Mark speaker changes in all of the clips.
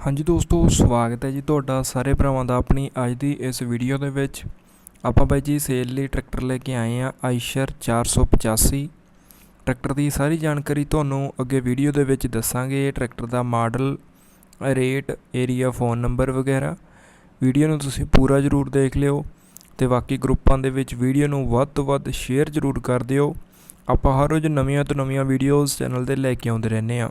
Speaker 1: ਹਾਂਜੀ ਦੋਸਤੋ, ਸਵਾਗਤ ਹੈ ਜੀ ਤੁਹਾਡਾ ਸਾਰੇ ਭਰਾਵਾਂ ਦਾ ਆਪਣੀ ਅੱਜ ਦੀ ਇਸ ਵੀਡੀਓ ਦੇ ਵਿੱਚ। ਆਪਾਂ ਬਾਈ ਜੀ ਸੇਲ ਲਈ ਟਰੈਕਟਰ ਲੈ ਕੇ ਆਏ ਆ ਆਈਸ਼ਰ 485 ਟਰੈਕਟਰ ਦੀ ਸਾਰੀ ਜਾਣਕਾਰੀ ਤੁਹਾਨੂੰ ਅੱਗੇ ਵੀਡੀਓ ਦੇ ਵਿੱਚ ਦੱਸਾਂਗੇ। ਟਰੈਕਟਰ ਦਾ model rate area phone number ਵਗੈਰਾ। ਵੀਡੀਓ ਨੂੰ ਤੁਸੀਂ ਪੂਰਾ ਜ਼ਰੂਰ ਦੇਖ ਲਿਓ ਤੇ ਬਾਕੀ ਗਰੁੱਪਾਂ ਦੇ ਵਿੱਚ ਵੀਡੀਓ ਨੂੰ ਵੱਧ ਤੋਂ ਵੱਧ ਸ਼ੇਅਰ ਜ਼ਰੂਰ ਕਰ ਦਿਓ। ਆਪਾਂ ਹਰ ਰੋਜ਼ ਨਵੀਆਂ ਤੋਂ ਨਵੀਆਂ ਵੀਡੀਓਜ਼ ਚੈਨਲ ਤੇ ਲੈ ਕੇ ਆਉਂਦੇ ਰਹਿੰਦੇ ਆ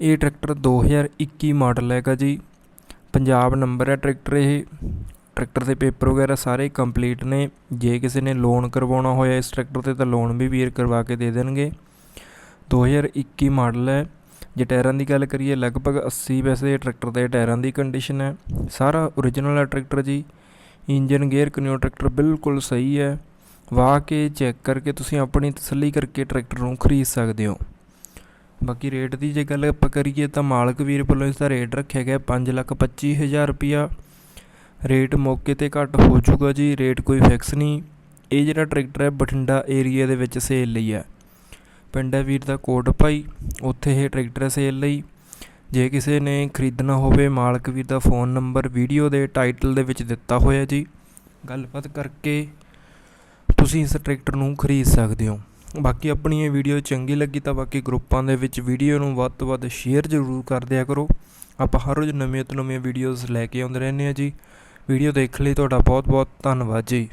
Speaker 1: ਇਹ ਟਰੈਕਟਰ 2021 ਮਾਡਲ ਹੈਗਾ ਜੀ। ਪੰਜਾਬ ਨੰਬਰ ਹੈ ਟਰੈਕਟਰ ਇਹ। ਟਰੈਕਟਰ ਦੇ ਪੇਪਰ ਵਗੈਰਾ ਸਾਰੇ ਕੰਪਲੀਟ ਨੇ। ਜੇ ਕਿਸੇ ਨੇ ਲੋਨ ਕਰਵਾਉਣਾ ਹੋਇਆ ਇਸ ਟਰੈਕਟਰ ਤੇ ਤਾਂ ਲੋਨ ਵੀ ਵੀਰ ਕਰਵਾ ਕੇ ਦੇ ਦੇਣਗੇ। 2021 ਮਾਡਲ ਹੈ। ਜੇ ਟਾਇਰਾਂ ਦੀ ਗੱਲ ਕਰੀਏ, ਲਗਭਗ 80 ਪੈਸੇ ਟਰੈਕਟਰ ਦੇ ਟਾਇਰਾਂ ਦੀ ਕੰਡੀਸ਼ਨ ਹੈ। ਸਾਰਾ ਓਰੀਜਨਲ ਹੈ ਟਰੈਕਟਰ ਜੀ। ਇੰਜਨ ਗੇਅਰ ਕਨਿਓ ਟਰੈਕਟਰ ਬਿਲਕੁਲ ਸਹੀ ਹੈ। ਵਾਹ ਕੇ ਚੈੱਕ ਕਰਕੇ ਤੁਸੀਂ ਆਪਣੀ ਤਸੱਲੀ ਕਰਕੇ ਟਰੈਕਟਰ ਨੂੰ ਖਰੀਦ ਸਕਦੇ ਹੋ। ਬਾਕੀ ਰੇਟ ਦੀ ਜੇ ਗੱਲ ਆਪਾਂ ਕਰੀਏ ਤਾਂ ਮਾਲਕ ਵੀਰ ਵੱਲੋਂ ਇਸ ਦਾ ਰੇਟ ਰੱਖਿਆ ਗਿਆ 525000 ਰੁਪਿਆ ਰੇਟ ਮੌਕੇ ਤੇ ਘੱਟ ਹੋ ਜਾਊਗਾ ਜੀ ਰੇਟ ਕੋਈ ਫਿਕਸ ਨਹੀਂ। ਇਹ ਜਿਹੜਾ ਟਰੈਕਟਰ ਹੈ, ਬਠਿੰਡਾ ਏਰੀਆ ਦੇ ਵਿੱਚ ਸੇਲ ਲਈ ਹੈ। ਪਿੰਡ ਹੈ ਵੀਰ ਦਾ ਕੋਟ ਭਾਈ, ਉੱਥੇ ਇਹ ਟਰੈਕਟਰ ਹੈ ਸੇਲ ਲਈ। ਜੇ ਕਿਸੇ ਨੇ ਖਰੀਦਣਾ ਹੋਵੇ, ਮਾਲਕ ਵੀਰ ਦਾ ਫੋਨ ਨੰਬਰ ਵੀਡੀਓ ਦੇ ਟਾਈਟਲ ਦੇ ਵਿੱਚ ਦਿੱਤਾ ਹੋਇਆ ਜੀ। ਗੱਲਬਾਤ ਕਰਕੇ ਤੁਸੀਂ ਇਸ ਟਰੈਕਟਰ ਨੂੰ ਖਰੀਦ ਸਕਦੇ ਹੋ। ਬਾਕੀ ਆਪਣੀ ਇਹ ਵੀਡੀਓ ਚੰਗੀ ਲੱਗੀ ਤਾਂ ਬਾਕੀ ਗਰੁੱਪਾਂ ਦੇ ਵਿੱਚ ਵੀਡੀਓ ਨੂੰ ਵੱਧ ਤੋਂ ਵੱਧ ਸ਼ੇਅਰ ਜ਼ਰੂਰ ਕਰ ਦਿਆ ਕਰੋ। ਆਪਾਂ ਹਰ ਰੋਜ਼ ਨਵੀਆਂ ਤੋਂ ਨਵੀਆਂ ਵੀਡੀਓਜ਼ ਲੈ ਕੇ ਆਉਂਦੇ ਰਹਿੰਦੇ ਹਾਂ ਜੀ। ਵੀਡੀਓ ਦੇਖ ਲਈ ਤੁਹਾਡਾ ਬਹੁਤ ਬਹੁਤ ਧੰਨਵਾਦ ਜੀ।